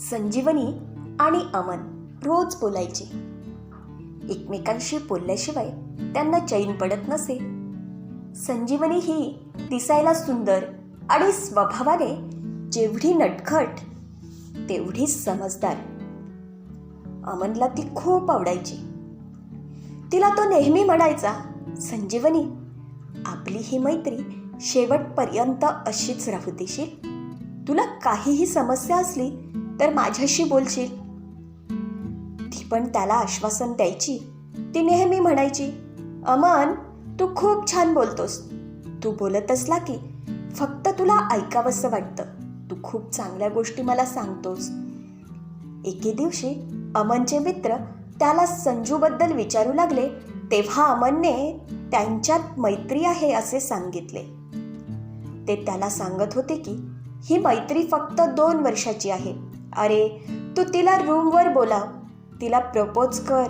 संजीवनी आणि अमन रोज बोलायचे. एकमेकांशी बोलल्याशिवाय त्यांना चैन पडत नसे. संजीवनी ही दिसायला सुंदर आणि स्वभावाने जेवढी नटखट तेवढी समजदार. अमनला ती खूप आवडायची. तिला तो नेहमी म्हणायचा संजीवनी आपली ही मैत्री शेवटपर्यंत अशीच राहू देशील? तुला काहीही समस्या असली तर माझ्याशी बोलशील? ती पण त्याला आश्वासन द्यायची. ती नेहमी म्हणायची अमन तू खूप छान बोलतोस. तू बोलत असला की फक्त तुला ऐकावंसं वाटतं. तू खूप चांगल्या गोष्टी मला सांगतोस. एके दिवशी अमनचे मित्र त्याला संजूबद्दल विचारू लागले तेव्हा अमनने त्यांच्यात मैत्री आहे असे सांगितले. ते त्याला सांगत होते की ही मैत्री फक्त दोन वर्षाची आहे. अरे तू तिला रूमवर बोलाव तिला प्रपोज कर.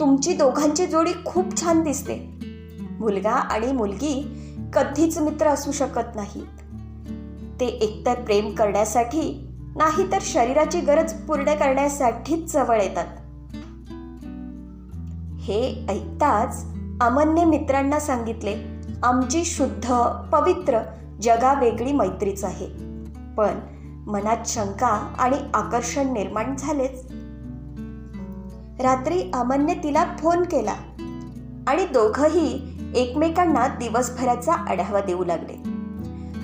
तुमची दोघांची जोडी खूप छान दिसते. मुलगा आणि मुलगी कधीच मित्र असू शकत नाहीत. ते एकतर प्रेम करण्यासाठी नाही तर शरीराची गरज पूर्ण करण्यासाठीच जवळ येतात. हे ऐकताच अमनने मित्रांना सांगितले आमची शुद्ध पवित्र जगावेगळी मैत्रीच आहे. पण मनात शंका आणि आकर्षण निर्माण झालेच. रात्री अमनने तिला फोन केला आणि दोघंही एकमेकांना दिवसभराचा आढावा देऊ लागले.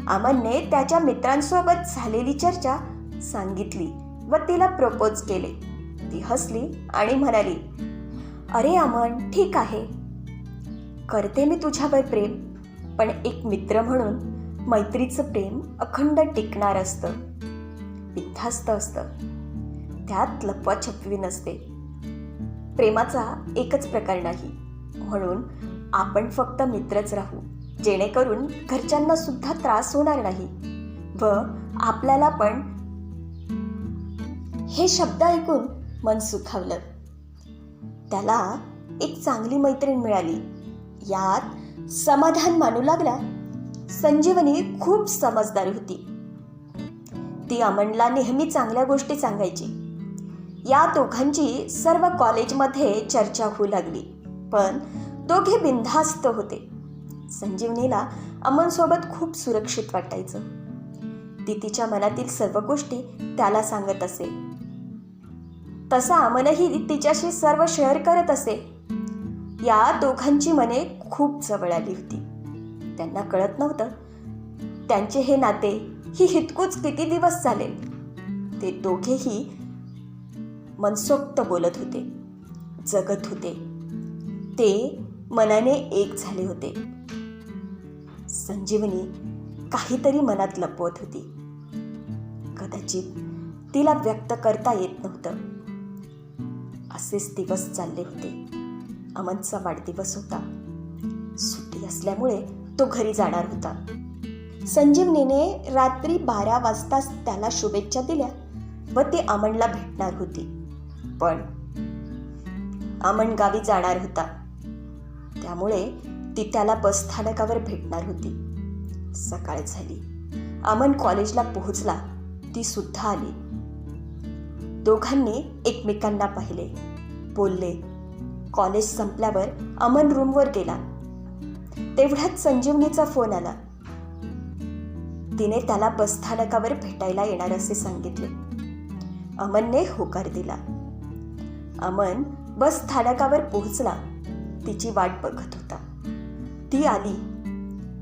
अमनने त्याच्या मित्रांसोबत झालेली चर्चा सांगितली व तिला प्रपोज केले. ती हसली आणि म्हणाली अरे अमन ठीक आहे. करते मी तुझ्यावर प्रेम पण एक मित्र म्हणून मैत्रीचं प्रेम अखंड टिकणार असतं. बिनधास्त असतं. त्यात लपवाछपवी नसते. प्रेमाचा एकच प्रकार नाही. म्हणून आपण फक्त मित्रच राहू जेणेकरून घरच्यांना सुद्धा त्रास होणार नाही व आपल्याला पण हे शब्द ऐकून मन सुखावलं. त्याला एक चांगली मैत्रीण मिळाली. यात समाधान मानू लागला. संजीवनी खूप समजदार होती. ती अमनला नेहमी चांगल्या गोष्टी सांगायची. या दोघांची सर्व कॉलेजमध्ये चर्चा होऊ लागली पण दोघे बिनधास्त होते. संजीवनीला अमनसोबत खूप सुरक्षित वाटायचं. ती तिच्या मनातील सर्व गोष्टी त्याला सांगत असे. तसा अमनही तिच्याशी सर्व शेअर करत असे. या दोघांची मने खूप जवळ आली होती. त्यांना कळत नव्हतं त्यांचे हे नाते ही हितकूच किती दिवस चालेल? ते दोघेही मनसोक्त बोलत होते. जगत होते. ते मनाने एक झाले होते. संजीवनी काहीतरी मनात लपवत होती. कदाचित तिला व्यक्त करता येत नव्हतं. असेच दिवस चालले होते. अमनचा वाढदिवस होता. सुट्टी असल्यामुळे तो घरी जाणार होता. संजीवनीने रात्री बारा वाजताच त्याला शुभेच्छा दिल्या व ती अमनला भेटणार होती. पण अमन गावी जाणार होता. त्यामुळे ती त्याला बस स्थानकावर भेटणार होती. सकाळ झाली. अमन कॉलेजला पोहोचला. ती सुद्धा आली. दोघांनी एकमेकांना पाहिले. बोलले कॉलेज संपल्यावर अमन रूमवर गेला. तेवढ्यात संजीवनीचा फोन आला. तिने त्याला बसस्थानकावर भेटायला येणार असे सांगितले. अमनने होकार दिला. अमन बस स्थानकावर पोहोचला. तिची वाट बघत होता. ती आली.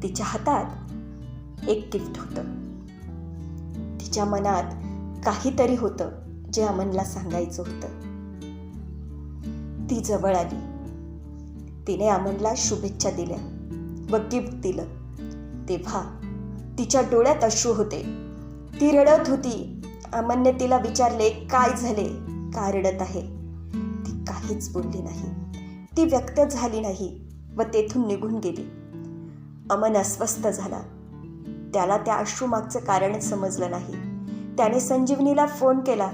तिच्या हातात एक गिफ्ट होतं. तिच्या मनात काहीतरी होतं जे अमनला सांगायचं होतं. ती जवळ आली. तिने अमनला शुभेच्छा दिल्या व गिफ्ट दिलं. तेव्हा तिच्या डोळ्यात अश्रू होते. ती रडत होती. अमनने तिला विचारले काय झाले? का रडत आहे? ती काहीच बोलली नाही. ती व्यक्त झाली नाही व तेथून निघून गेली. अमन अस्वस्थ झाला. त्याला त्या अश्रूमागचं कारण समजलं नाही. त्याने संजीवनीला फोन केला.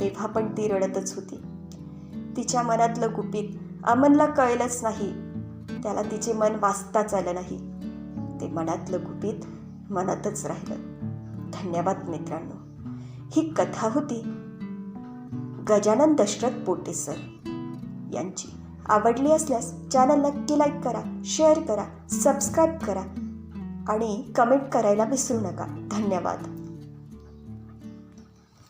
तेव्हा पण ती रडतच होती. तिच्या मनातलं गुपित अमनला कळलंच नाही. त्याला तिचे मन वाचताच आलं नाही. ते मनातलं गुपित मनातच राहिलं. धन्यवाद मित्रांनो. ही कथा होती गजानन दशरथ पोटे सर यांची. आवडली असल्यास चॅनल नक्की लाईक करा शेअर करा सबस्क्राईब करा आणि कमेंट करायला विसरू नका. धन्यवाद.